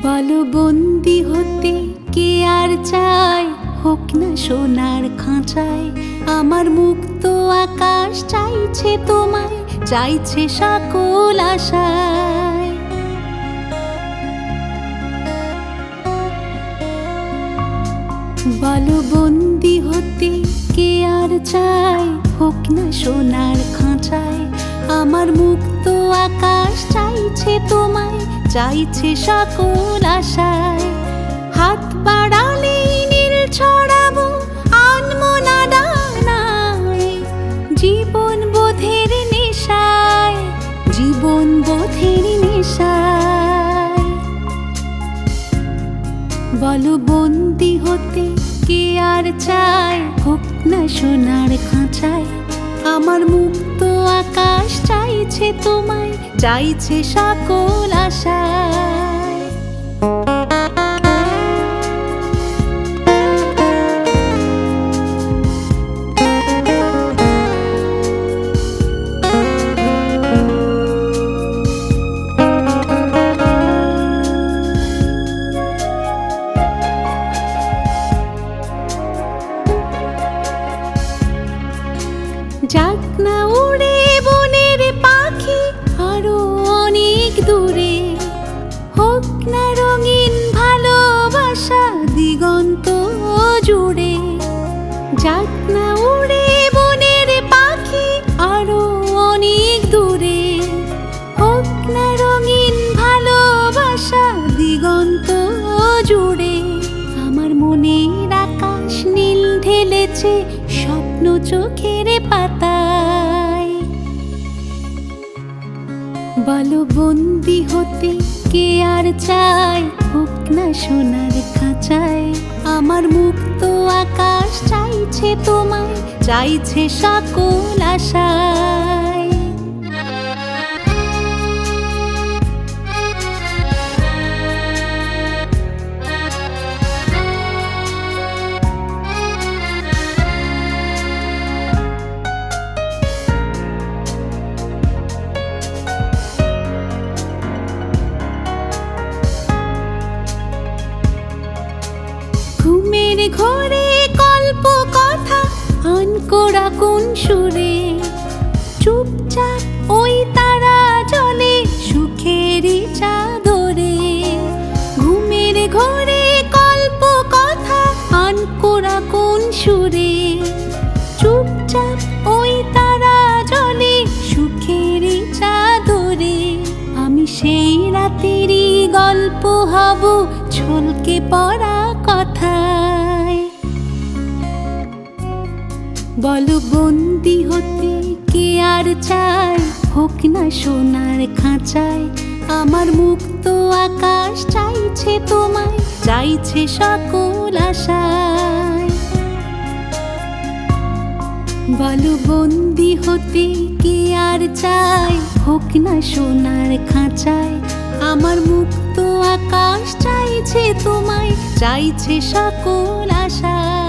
বলো বন্দি হতে কে আর চায়? হোক না সোনার খাঁচায়। আমার মুক্ত আকাশ চাইছে তোমায়, চাইছে সকল আশায়। বলো বন্দি হতে কে আর চায়? হোক না সোনার খাঁচায়। আমার মুক্ত আকাশ চাইছে তোমায় চাইছে সকল আশায়। হাত বাড়ালে নীল ছড়াবো, আনমো না ডানায় জীবন বোধের নেশায়, জীবন বোধের নেশায়। বলো বন্দি হতে কে আর চায়? হোক না সোনার খাঁচায়। আমার মুক্ত আকাশ চাইছে তোমায়। চাইছে সকল আশায় যাক না উড়ে বনের পাখি আরও অনেক দূরে। হোক না রঙিন ভালোবাসা দিগন্ত জুড়ে, আমার মনের আকাশ নীল ঢেলেছে স্বপ্ন চোখের পাতায়। বলো বন্দি হতে কে আর চায়? হোক সোনার খাঁচায়, আমার মুক্ত আকাশ চাইছে তোমায় চাইছে সকল আশায় সুরে চুপচাপ ওই তারা জলে সুখেরই চাদরে ঘুমের ঘরে কল্প কথা আনকোড়া কোন সুরে চুপচাপ ওই তারা জলে সুখেরই চাদরে আমি সেই রাতেরই গল্প হব ছলকে পড়া কথায় বলো বন্দি হতে কে আর চায়? হোক না সোনার খাঁচায়, আমার মুক্ত আকাশ চাইছে তোমায়, চাইছে সকল আশায়। বলো বন্দি হতে কে আর চায়? হোক না সোনার খাঁচায়, আমার মুক্ত আকাশ চাইছে তোমায়, চাইছে সকল আশা